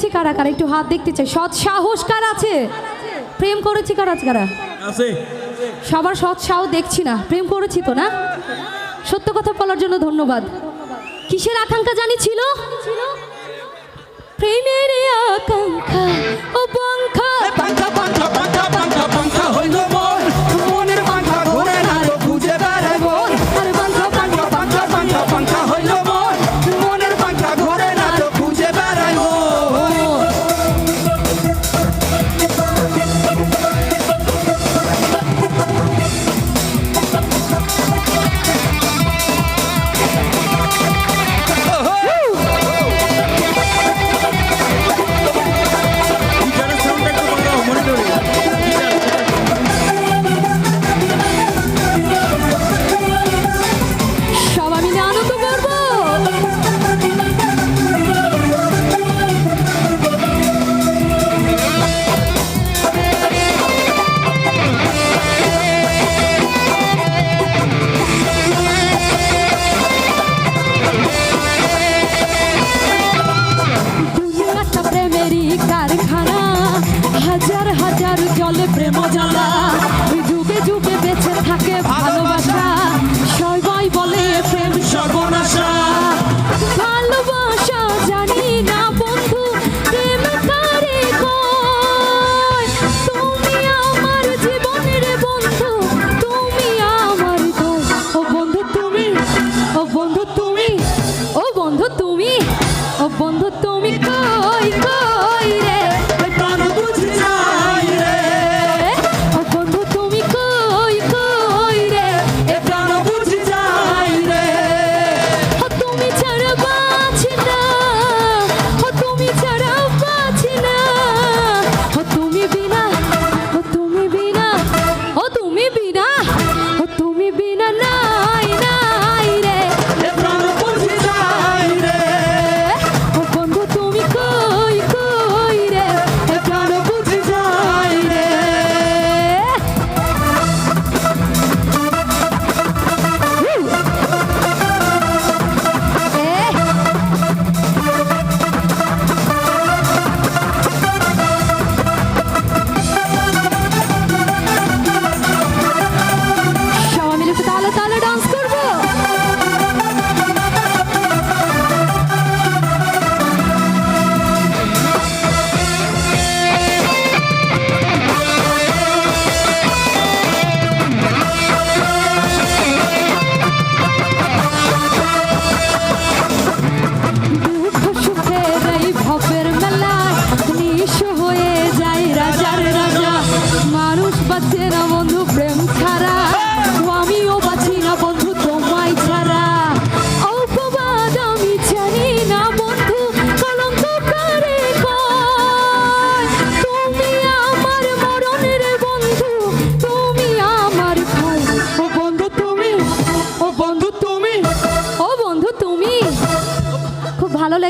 করেছে কারা কারা? একটু হাত দেখতে চাই। সৎ সাহস কার আছে? প্রেম করেছি কারা কারা? আছে। সবার সৎ সাহস দেখছি না। প্রেম করেছি তো না? সত্য কথা বলার জন্য ধন্যবাদ। কিসের আকাঙ্ক্ষা জানি ছিল? প্রেমের আকাঙ্ক্ষা ও পঙ্খা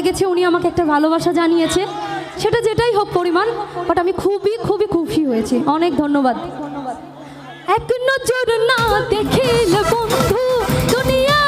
লেগেছে উনি আমাকে একটা ভালোবাসা জানিয়েছে, সেটা যেটাই হোক পরিমাণ বাট আমি খুবই খুবই খুশি হয়েছি। অনেক ধন্যবাদ। এক নজর না দেখিল বন্ধু, দুনিয়া